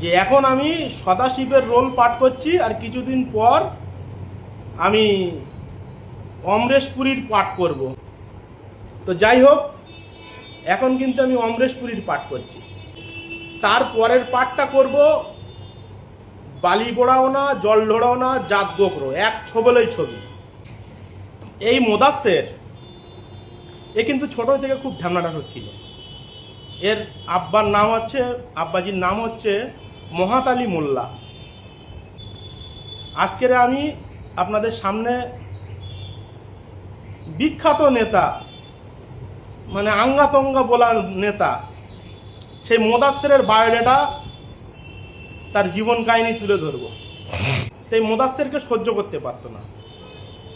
যে এখন আমি সদাশিবের রোল পাঠ করছি আর কিছুদিন পর আমি অমরেশপুরীর পাঠ করব। তো যাই হোক, এখন কিন্তু আমি অমরেশপুরীর পাঠ করছি। তার পরের পাঠটা করব বালি গোড়াও না জল ঢোড়াও না জাত গোকরো এক ছবলেই ছবি। এই মোদাসের, এ কিন্তু ছোট থেকে খুব ঢ্যামনাটা ছিল। এর আব্বার নাম হচ্ছে, আব্বাজির নাম হচ্ছে মহাতালি মোল্লা। আজকের আমি আপনাদের সামনে বিখ্যাত নেতা মানে আঙ্গাতঙ্গা বলা নেতা, সেই মোদাসেরের বায়োডাটা তার জীবন কাহিনী তুলে ধরবো। সেই মোদাসেরকে সহ্য করতে পারতো না।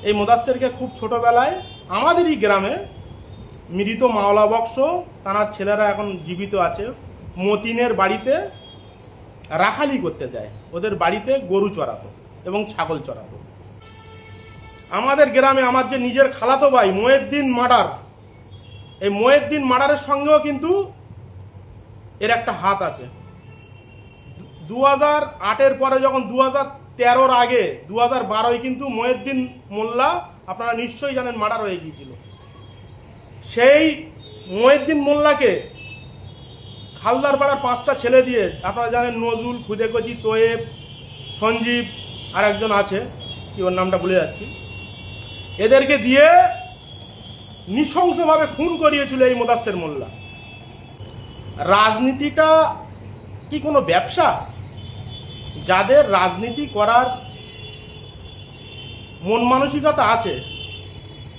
এই মোদাসেরকে খুব ছোটবেলায় আমাদেরই গ্রামে মৃত মাওলা বক্স, তাঁর ছেলেরা এখন জীবিত আছে, মতিনের বাড়িতে রাখালি করতে দেয়। ওদের বাড়িতে গরু চড়াতো এবং ছাগল চড়াতো। আমাদের গ্রামে আমার যে নিজের খালাতো ভাই ময়েদ্দিন মার্ডার এই ময়েদ্দিন মার্ডারের সঙ্গেও কিন্তু এর একটা হাত আছে। দু হাজার আটের পরে যখন দু হাজার তেরোর আগে, দু হাজার বারোয় কিন্তু ময়েদ্দিন মোল্লা, আপনারা নিশ্চয়ই জানেন মার্ডার হয়ে গিয়েছিল। সেই মহিউদ্দিন মোল্লাকে খালদার পাড়ার পাঁচটা ছেলে দিয়ে, আপনারা জানেন নজরুল, খুদেকচি, তোয়েব, সঞ্জীব আর একজন আছে, কি ওর নামটা ভুলে যাচ্ছি। এদেরকে দিয়ে নৃশংসভাবে খুন করিয়েছিল এই মোদাস্তের মোল্লা। রাজনীতিটা কি কোনো ব্যবসা? যাদের রাজনীতি করার মন মানসিকতা আছে,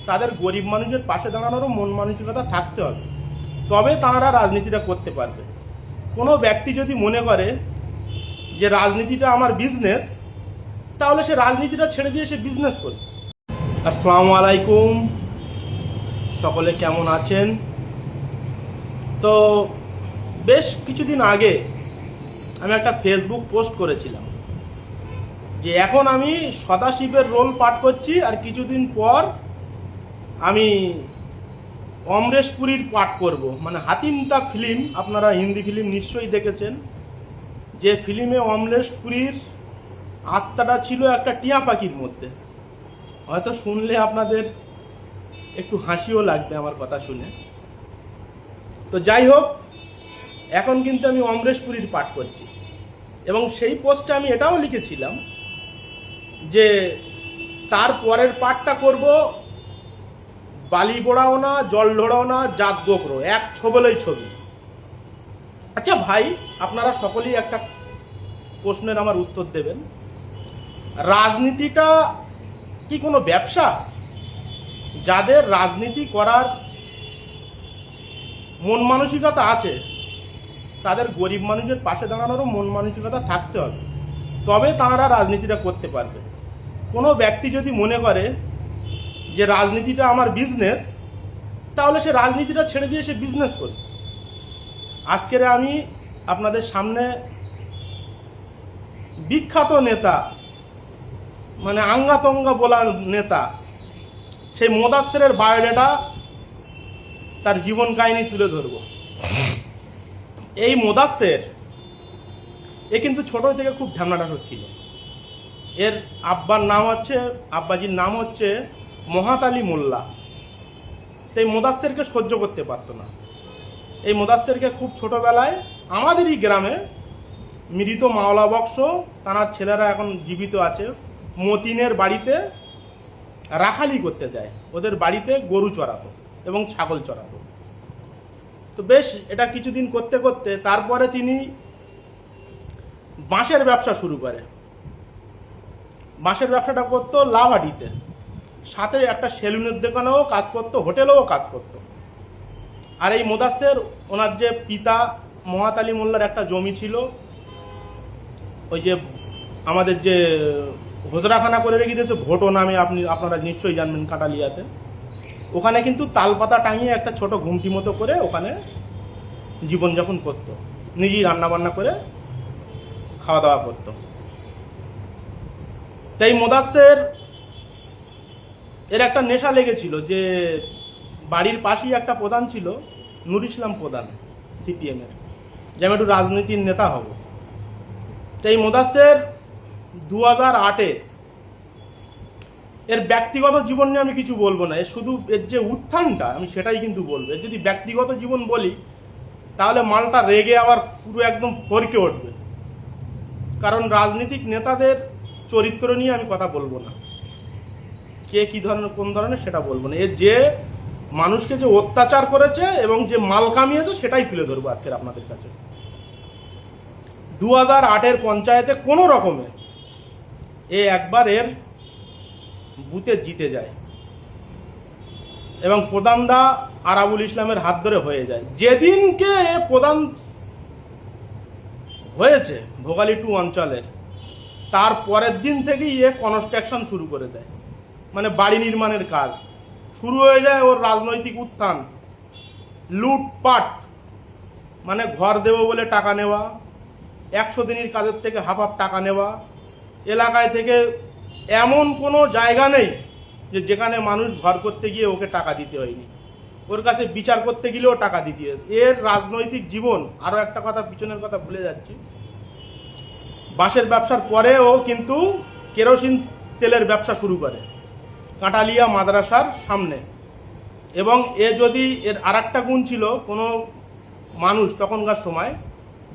তাদের গরিব মানুষের পাশে দাঁড়ানোরও মন মানসিকতা থাকতে হবে। তবে তাঁরা রাজনীতিটা করতে পারবে। কোনো ব্যক্তি যদি মনে করে যে রাজনীতিটা আমার বিজনেস তাহলে সে রাজনীতিটা ছেড়ে দিয়ে সে বিজনেস করবে। আসসালামু আলাইকুম। সকলে কেমন আছেন? তো বেশ কিছুদিন আগে আমি একটা ফেসবুক পোস্ট করেছিলাম, যে এখন আমি সদাশিবের রোল পাঠ করছি আর কিছুদিন পর আমি অমরেশপুরীর পাঠ করব। মানে হাতিমতা ফিল্ম, আপনারা হিন্দি ফিল্ম নিশ্চয়ই দেখেছেন। যে ফিল্মে অমরেশপুরীর আত্মাটা ছিল একটা টিয়া পাখির মধ্যে। হয়তো শুনলে আপনাদের একটু হাসিও লাগবে আমার কথা শুনে। তো যাই হোক, এখন কিন্তু আমি অমরেশপুরীর পাঠ করছি। এবং সেই পোস্টে আমি এটাও লিখেছিলাম যে, তার পরের পাঠটা করব বালি পোড়াও না, জল ঢোড়াও না, জাত এক ছবলেই ছবি। আচ্ছা ভাই, আপনারা সকলেই একটা প্রশ্নের আমার উত্তর দেবেন। রাজনীতিটা কি কোনো ব্যবসা? যাদের রাজনীতি করার মন মানসিকতা আছে, তাদের গরিব মানুষের পাশে দাঁড়ানোরও মন মানসিকতা থাকতে হবে। তবে তাঁরা রাজনীতিটা করতে পারবে। কোনো ব্যক্তি যদি মনে করে যে রাজনীতিটা আমার বিজনেস তাহলে সে রাজনীতিটা ছেড়ে দিয়ে সে বিজনেস করবে। আজকের আমি আপনাদের সামনে বিখ্যাত নেতা মানে আঙ্গাতঙ্গা বলার নেতা, সেই মোদাসেরের বায়োডাটা তার জীবন কাহিনী তুলে ধরব। এই মোদাসের এ কিন্তু ছোট থেকে খুব ঢ্যামনাটা ছিল এর আব্বার নাম হচ্ছে, আব্বাজির নাম হচ্ছে মহাতালি মোল্লা। সেই মোদাসেরকে সহ্য করতে পারতো না। এই মোদাসেরকে খুব ছোটবেলায় আমাদেরই গ্রামে মৃত মাওলা বক্স তার ছেলেরা এখন জীবিত আছে, মতিনের বাড়িতে রাখালি করতে দেয়। ওদের বাড়িতে গরু চড়াতো এবং ছাগল চড়াতো। তো বেশ, এটা কিছুদিন করতে করতে তারপরে তিনি বাঁশের ব্যবসা শুরু করে। বাঁশের ব্যবসাটা করতো লাভাডিতে সাথে একটা সেলুনের দোকানেও কাজ করতো, হোটেলেও কাজ করতো। আর এই মোদাসের ওনার যে পিতা মহাত আলী মোল্লার একটা জমি ছিল, ওই যে আমাদের যে হোজরাখানা করে রেখে দিয়েছে, ভোটো নামে আপনি, আপনারা নিশ্চয়ই জানবেন কাটালিয়াতে। ওখানে কিন্তু তালপাতা টাঙিয়ে একটা ছোট ঘুমটি মতো করে ওখানে জীবনযাপন করতো। নিজেই রান্নাবান্না করে খাওয়া দাওয়া করতো। তাই মোদাসের এর একটা নেশা লেগেছিল যে বাড়ির পাশেই একটা প্রধান ছিল, নুর ইসলাম প্রধান সিপিএমের যে আমি একটু রাজনীতির নেতা হব। এই মোদাসের দু হাজার আটে এর ব্যক্তিগত জীবন নিয়ে আমি কিছু বলব না, এর শুধু এর যে উত্থানটা আমি সেটাই কিন্তু বলব। যদি ব্যক্তিগত জীবন বলি, তাহলে মালটা রেগে আবার পুরো একদম ফরকে উঠবে। কারণ রাজনীতিক নেতাদের চরিত্র নিয়ে আমি কথা বলব না। কে কি ধরনের, কোন ধরনের সেটা বলব না। এর যে মানুষকে যে অত্যাচার করেছে এবং যে মাল কামিয়েছে, সেটাই তুলে ধরবো আজকের আপনাদের কাছে। দু হাজার আটের পঞ্চায়েতে কোনো রকমে এ একবার এর বুথে জিতে যায় এবং প্রধানরা আরাবুল ইসলামের হাত ধরে হয়ে যায়। যেদিনকে এ প্রধান হয়েছে ভোগালী টু অঞ্চলের, তার পরের দিন থেকেই এ কনস্ট্রাকশন শুরু করে দেয়। মানে বাড়ি নির্মাণের কাজ। শুরু হয়ে যায় ওর রাজনৈতিক উত্থান। লুটপাট মানে ঘর দেবো বলে টাকা নেওয়া, একশো দিনের কাজের থেকে হাফ হাফ টাকা নেওয়া। এলাকায় থেকে এমন কোনো জায়গা নেই যে যেখানে মানুষ ঘর করতে গিয়ে ওকে টাকা দিতে হয়নি। ওর কাছে বিচার করতে গেলেও টাকা দিতে হয়েছে। এর রাজনৈতিক জীবন আরও একটা কথা পিছনের কথা ভুলে যাচ্ছি। বাঁশের ব্যবসার পরে ও কিন্তু কেরোসিন তেলের ব্যবসা শুরু করে। কাঁটালিয়া মাদ্রাসার সামনে। এবং এ যদি এর আর একটা গুণ ছিল, কোনো মানুষ তখনকার সময়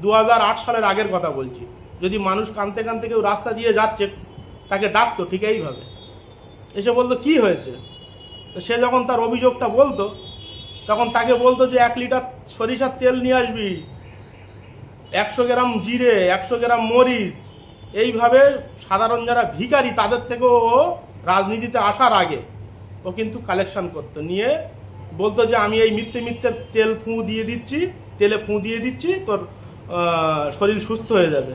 দু হাজার আট সালের আগের কথা বলছি, যদি মানুষ কানতে কানতে কেউ রাস্তা দিয়ে যাচ্ছে, তাকে ডাকতো ঠিক এইভাবে। এসে বলতো, কি হয়েছে? তো সে যখন তার অভিযোগটা বলতো, তখন তাকে বলতো যে, এক লিটার সরিষার তেল নিয়ে আসবি, একশো গ্রাম জিরে, একশো গ্রাম মরিচ। এইভাবে সাধারণ যারা ভিখারি, তাদের থেকেও রাজনীতিতে আসার আগে ও কিন্তু কালেকশন করতো। নিয়ে বলতো যে, আমি এই মিথ্যে মিথ্যে তেল ফুঁ দিয়ে দিচ্ছি, তেলে ফুঁ দিয়ে দিচ্ছি, তোর শরীর সুস্থ হয়ে যাবে।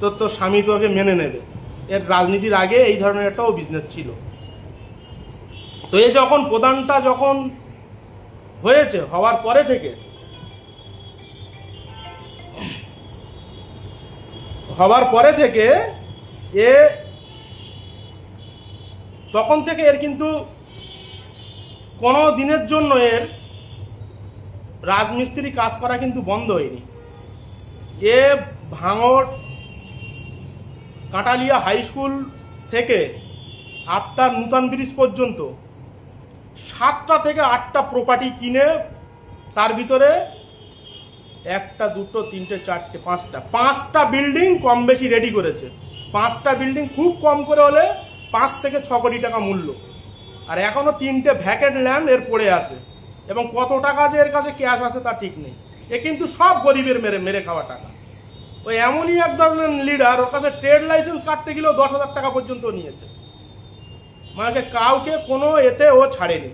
তোর তোর স্বামী তোকে মেনে নেবে। এর রাজনীতির আগে এই ধরনের একটাও বিজনেস ছিল। তো এ যখন প্রধানটা যখন হয়েছে, হওয়ার পরে থেকে, হওয়ার পরে থেকে এ তখন থেকে এর কিন্তু কোনো দিনের জন্য এর রাজমিস্ত্রি কাজ করা কিন্তু বন্ধ হয়নি। এ ভাঙড় কাঁটালিয়া হাই স্কুল থেকে আটটার নূতন ব্রিজ পর্যন্ত সাতটা থেকে আটটা প্রপার্টি কিনে তার ভিতরে একটা, দুটো, তিনটে, চারটে, পাঁচটা পাঁচটা বিল্ডিং কম বেশি রেডি করেছে। পাঁচটা বিল্ডিং খুব কম করে হলে পাঁচ থেকে ছ কোটি টাকা মূল্য। আর এখনও তিনটে ভ্যাকেট ল্যান্ড এর পড়ে আছে। এবং কত টাকা যে এর কাছে ক্যাশ আছে তা ঠিক নেই। এ কিন্তু সব গরিবের মেরে মেরে খাওয়া টাকা। ওই এমনই এক ধরনের লিডার ওর কাছে ট্রেড লাইসেন্স কাটতে গেলেও দশ হাজার টাকা পর্যন্ত নিয়েছে। মানে কাউকে কোনো এতে ও ছাড়েনি।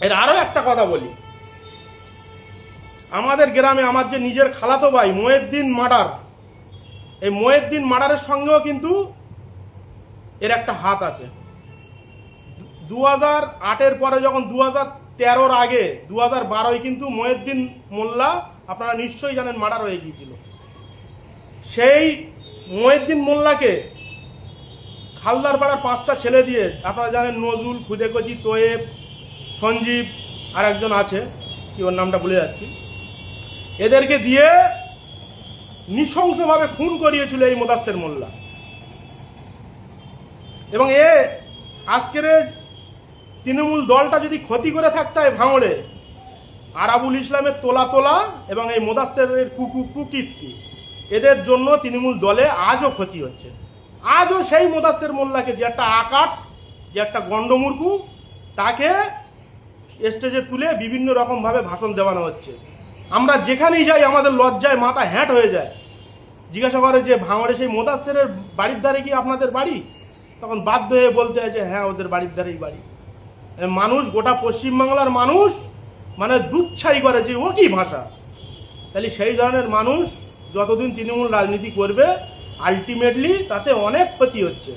এর আরও একটা কথা বলি। আমাদের গ্রামে আমার যে নিজের খালাতো ভাই ময়েদ্দিন মার্ডার এই ময়েদ্দিন মার্ডারের সঙ্গেও কিন্তু এর একটা হাত আছে। দু হাজার আটের পরে যখন দু হাজার তেরোর আগে, দু হাজার বারোয় কিন্তু ময়েদ্দিন মোল্লা, আপনারা নিশ্চয়ই জানেন, মার্ডার হয়ে গিয়েছিল। সেই ময়েদ্দিন মোল্লাকে হালদার পাড়ার পাঁচটা ছেলে দিয়ে, আপনারা জানেন, নজরুল, খুদেকচি, তোয়েব, সঞ্জীব আর একজন আছে, কি ওর নামটা ভুলে যাচ্ছি। এদেরকে দিয়ে নৃশংসভাবে খুন করিয়েছিল এই মোদাস্তের মোল্লা। এবং এ আজকের তৃণমূল দলটা যদি ক্ষতি করে থাকতে হয় ভাঙড়ে, আরাবুল ইসলামের তোলা তোলা এবং এই মোদাস্তের কুকু কুকীর্তি, এদের জন্য তৃণমূল দলে আজও ক্ষতি হচ্ছে। আজও সেই মোদাস্তের মোল্লাকে যে একটা আকাট, যে একটা গণ্ডমূর্খু তাকে স্টেজে তুলে বিভিন্ন রকমভাবে ভাষণ দেওয়ানো হচ্ছে। আমরা যেখানেই যাই, আমাদের লজ্জায় মাথা হ্যাট হয়ে যায়। জিজ্ঞাসা করে যে ভাঙড়ে সেই মোদাসেরের বাড়ির ধারে কি আপনাদের বাড়ি? তখন বাধ্য হয়ে বলতে হয় যে হ্যাঁ ওদের বাড়ির ধারেই বাড়ি। মানুষ, গোটা পশ্চিমবাংলার মানুষ মানে দুচ্ছাই করে যে, ও কি ভাষা? তাহলে সেই ধরনের মানুষ যতদিন তৃণমূল রাজনীতি করবে আলটিমেটলি তাতে অনেক ক্ষতি হচ্ছে।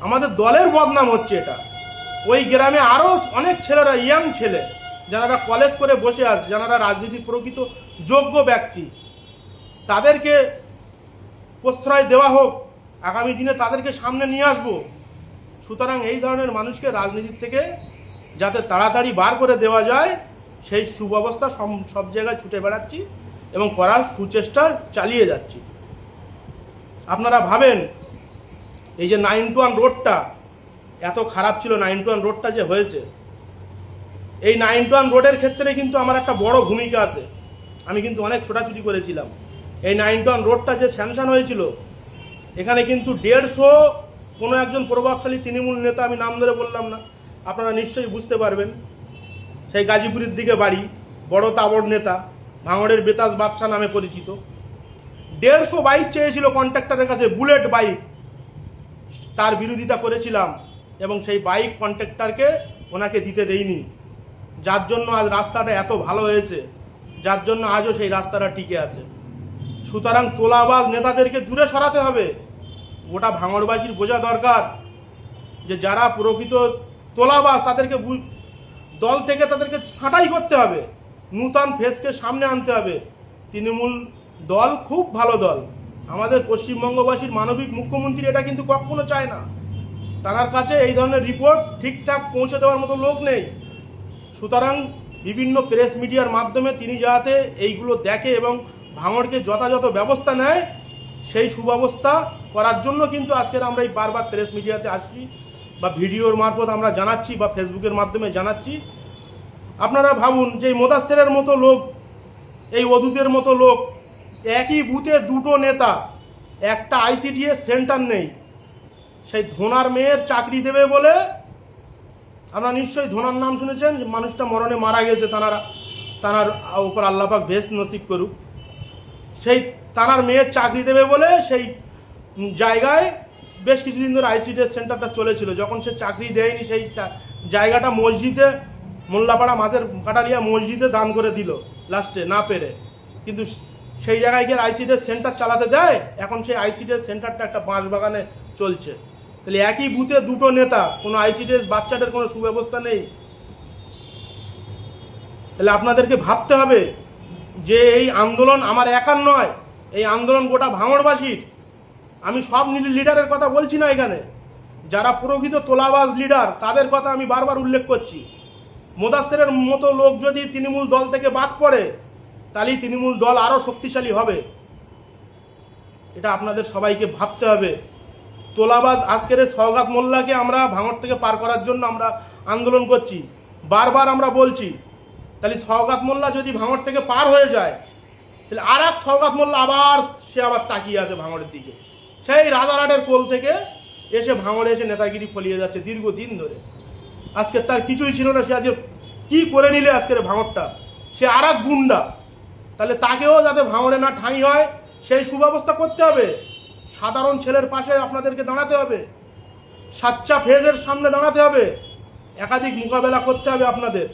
আমাদের দলের বদনাম হচ্ছে এটা। ওই গ্রামে আরও অনেক ছেলেরা ইয়াং ছেলে, যারা কলেজ করে বসে আছে, যারা রাজনীতির প্রকৃত যোগ্য ব্যক্তি, তাদেরকে প্রশ্রয় দেওয়া হোক আগামী দিনে তাদেরকে সামনে নিয়ে আসব। সুতরাং এই ধরনের মানুষকে রাজনীতির থেকে যাতে তাড়াতাড়ি বার করে দেওয়া যায়, সেই সুব্যবস্থা সম- সব জায়গায় ছুটে বেড়াচ্ছি এবং করার সুচেষ্টা চালিয়ে যাচ্ছি। আপনারা ভাবেন, এই যে নাইন টু ওয়ান রোডটা, এত খারাপ ছিল নাইন টু ওয়ান রোডটা যে হয়েছে। এই নাইন টু ওয়ান রোডের ক্ষেত্রে কিন্তু আমার একটা বড় ভূমিকা আছে। আমি কিন্তু অনেক ছোটাছুটি করেছিলাম। এই নাইন টু ওয়ান রোডটা যে স্যাংশন হয়েছিল এখানে কিন্তু দেড়শো কোনো একজন প্রভাবশালী তৃণমূল নেতা, আমি নাম ধরে বললাম না, আপনারা নিশ্চয়ই বুঝতে পারবেন। সেই গাজীপুরের দিকে বাড়ি, বড় তাবড় নেতা, ভাঙড়ের বেতাস বাদশা নামে পরিচিত। দেড়শো বাইক চেয়েছিল কন্ট্রাক্টরের কাছে, বুলেট বাইক। তার বিরোধিতা করেছিলাম এবং সেই বাইক কন্ট্রাক্টরকে ওনাকে দিতে দেইনি। যার জন্য আজ রাস্তাটা এত ভালো হয়েছে, যার জন্য আজও সেই রাস্তাটা টিকে আছে। সুতরাং তোলাবাজ নেতাদেরকে দূরে সরাতে হবে। গোটা ভাঙড়বাজির বোঝা দরকার যে যারা প্রকৃত তোলাবাজ তাদেরকে দল থেকে তাদেরকে ছাঁটাই করতে হবে। নূতন ফেসকে সামনে আনতে হবে। তৃণমূল দল খুব ভালো দল। আমাদের পশ্চিমবঙ্গবাসীর মানবিক মুখ্যমন্ত্রী এটা কিন্তু কখনো চায় না। তার কাছে এই ধরনের রিপোর্ট ঠিকঠাক পৌঁছে দেওয়ার মতো লোক নেই। সুতরাং বিভিন্ন প্রেস মিডিয়ার মাধ্যমে তিনি যাতে এইগুলো দেখে এবং ভাঙড়কে যথাযথ ব্যবস্থা নেয়, সেই সুব্যবস্থা করার জন্য কিন্তু আজকের আমরা এই বারবার প্রেস মিডিয়াতে আসছি বা ভিডিওর মারফত আমরা জানাচ্ছি বা ফেসবুকের মাধ্যমে জানাচ্ছি। আপনারা ভাবুন যে মোদাস্তেরের মতো লোক, এই অদূতের মতো লোক, একই বুথে দুটো নেতা, একটা আইসিডিএস সেন্টার নেই। সেই ধোনার মেয়ের চাকরি দেবে বলে আপনারা নিশ্চয়ই ধোনার নাম শুনেছেন যে মানুষটা মরণে মারা গেছে, তানারা তানার উপর আল্লাপাক বেশ নসিব করুক। সেই তানার মেয়ের চাকরি দেবে বলে সেই জায়গায় বেশ কিছুদিন ধরে আইসিডিএস সেন্টারটা চলেছিল। যখন সে চাকরি দেয়নি, সেই জায়গাটা মসজিদে, মোল্লাপাড়া মাঝের কাটালিয়া মসজিদে দান করে দিল লাস্টে না পেরে। কিন্তু সেই জায়গায় গিয়ে আইসিডিএস সেন্টার চালাতে দেয়, এখন সেই আইসিডিএস সেন্টারটা একটা বাঁশ বাগানে চলছে। তাহলে একই বুথে দুটো নেতা, কোনো আইসিডিএস বাচ্চাদের কোনো সুব্যবস্থা নেই? তাহলে আপনাদেরকে ভাবতে হবে যে এই আন্দোলন আমার একার নয়, এই আন্দোলন গোটা ভাঙড়বাসীর। আমি সব লিডারের কথা বলছি না এখানে। যারা প্রকৃত তোলাবাজ লিডার, তাদের কথা আমি বারবার উল্লেখ করছি। মোদাসেরের মতো লোক যদি তৃণমূল দল থেকে বাদ পড়ে, তাহলেই তৃণমূল দল আরও শক্তিশালী হবে। এটা আপনাদের সবাইকে ভাবতে হবে। তোলাবাজ আজকের এই সওগাত মোল্লাকে আমরা ভাঙড় থেকে পার করার জন্য আমরা আন্দোলন করছি। বারবার আমরা বলছি, তাহলে সওগাত মোল্লা যদি ভাঙড় থেকে পার হয়ে যায়, তাহলে আর এক সওগাত মোল্লা আবার সে আবার তাকিয়ে আছে ভাঙড়ের দিকে। সেই রাজারহাটের কোল থেকে এসে ভাঙড়ে এসে নেতাগিরি ফলিয়ে যাচ্ছে দীর্ঘদিন ধরে। আজকে তার কিছুই ছিল না, সে আজকে কি করে নিলে আজকের ভাঙড়টা? সে আর গুন্ডা। তাহলে তাকেও যাতে ভাঙড়ে না ঠাঁই হয়, সেই সুব্যবস্থা করতে হবে। সাধারণ ছেলের পাশে আপনাদেরকে দাঁড়াতে হবে। সাচ্চা ফেজের সামনে দাঁড়াতে হবে। একাধিক মোকাবেলা করতে হবে আপনাদের।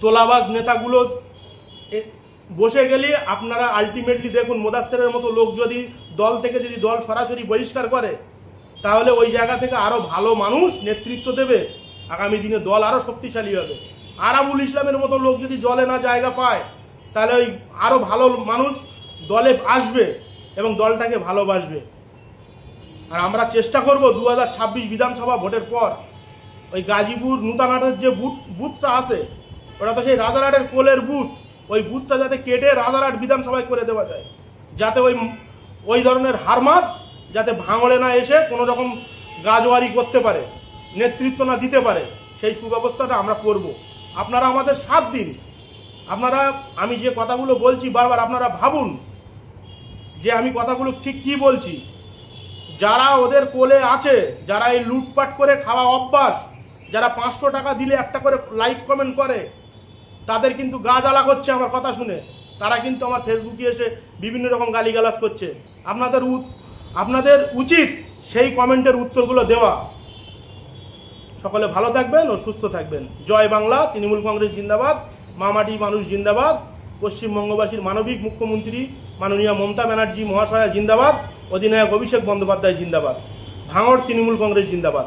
তোলাবাজ নেতাগুলো বসে গেলে আপনারা আলটিমেটলি দেখুন মোদাস্সেরের মতো লোক যদি দল থেকে যদি দল সরাসরি বহিষ্কার করে, তাহলে ওই জায়গা থেকে আরও ভালো মানুষ নেতৃত্ব দেবে। আগামী দিনে দল আরও শক্তিশালী হবে। আরাবুল ইসলামের মতো লোক যদি জলে না জায়গা পায়, তাহলে ওই আরও ভালো মানুষ দলে আসবে এবং দলটাকে ভালোবাসবে। আর আমরা চেষ্টা করব দু হাজার ছাব্বিশ বিধানসভা ভোটের পর ওই গাজীপুর নূতনহাটের যে বুথ বুথটা আছে, ওটা তো সেই রাজারহাটের কোলের বুথ। ওই বুথটা যাতে কেটে রাজারহাট বিধানসভায় করে দেওয়া যায়। যাতে ওই ওই ধরনের হারমাত যাতে ভাঙড়ে না এসে কোনো রকম গাজওয়ারি করতে পারে, নেতৃত্ব না দিতে পারে, সেই সুব্যবস্থাটা আমরা করব। আপনারা আমাদের সাত দিন। আপনারা, আমি যে কথাগুলো বলছি বারবার, আপনারা ভাবুন যে আমি কথাগুলো ঠিক কি বলছি। যারা ওদের কোলে আছে, যারা এই লুটপাট করে খাওয়া অভ্যাস, যারা পাঁচশো টাকা দিলে একটা করে লাইক কমেন্ট করে তাদের কিন্তু গা জ্বালা করছে আমার কথা শুনে। তারা কিন্তু আমার ফেসবুকে এসে বিভিন্ন রকম গালিগালাজ করছে। আপনাদের আপনাদের উচিত সেই কমেন্টের উত্তরগুলো দেওয়া। সকলে ভালো থাকবেন ও সুস্থ থাকবেন। জয় বাংলা, তৃণমূল কংগ্রেস জিন্দাবাদ, মামাটি মানুষ জিন্দাবাদ পশ্চিমবঙ্গবাসীর মানবিক মুখ্যমন্ত্রী মাননীয় মমতা ব্যানার্জি মহাশয়া জিন্দাবাদ, অধিনায়ক অভিষেক বন্দ্যোপাধ্যায় জিন্দাবাদ, ভাঙড় তৃণমূল কংগ্রেস জিন্দাবাদ।